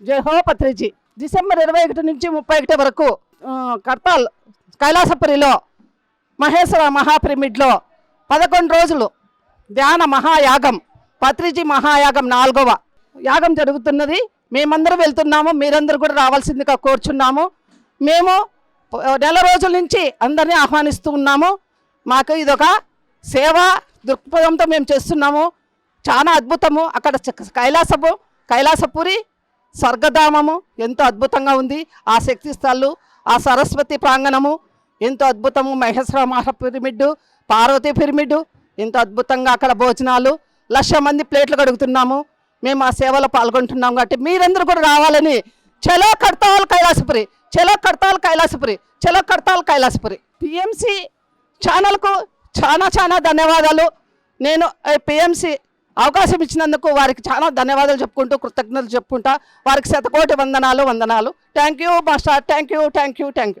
జై డిసెంబర్ ఇరవై ఒకటి నుంచి ముప్పై ఒకటి వరకు ఆ, కర్తాల్ కైలాసపురిలో మహేశ్వర మహాపిరమిడ్లో పదకొండు రోజులు ధ్యాన మహాయాగం పత్రిజీ మహాయాగం నాలుగవ యాగం జరుగుతున్నది. మేమందరూ వెళ్తున్నాము మీరందరూ కూడా రావాల్సిందిగా కోరుచున్నాము. మేము నెల రోజుల నుంచి అందరినీ ఆహ్వానిస్తూ ఉన్నాము. మాకు ఇదొక సేవ దృక్పథంతో మేము చేస్తున్నాము. చాలా అద్భుతము. అక్కడ కైలాసపు కైలాసపురి స్వర్గధామము ఎంతో అద్భుతంగా ఉంది. ఆ శక్తి స్థలు ఆ సరస్వతి ప్రాంగణము ఎంతో అద్భుతము. మహేశ్వర మహా పిరమిడ్ పార్వతీ పిరమిడ్ ఎంతో అద్భుతంగా అక్కడ భోజనాలు. లక్ష మంది ప్లేట్లు కడుగుతున్నాము. మేము ఆ సేవలో పాల్గొంటున్నాం కాబట్టి మీరందరూ కూడా రావాలని చలో కడతాలు కైలాసపురి చలో కడతాలు కైలాసపురి చలో కడతాల్ కైలాసపురి. పిఎంసి ఛానల్కు చాలా చాలా ధన్యవాదాలు. నేను పిఎంసి అవకాశం ఇచ్చినందుకు వారికి చాలా ధన్యవాదాలు చెప్పుకుంటూ కృతజ్ఞతలు చెప్పుకుంటా. వారికి శతకోటి వందనాలు వందనాలు. Thank you master thank you thank you thank you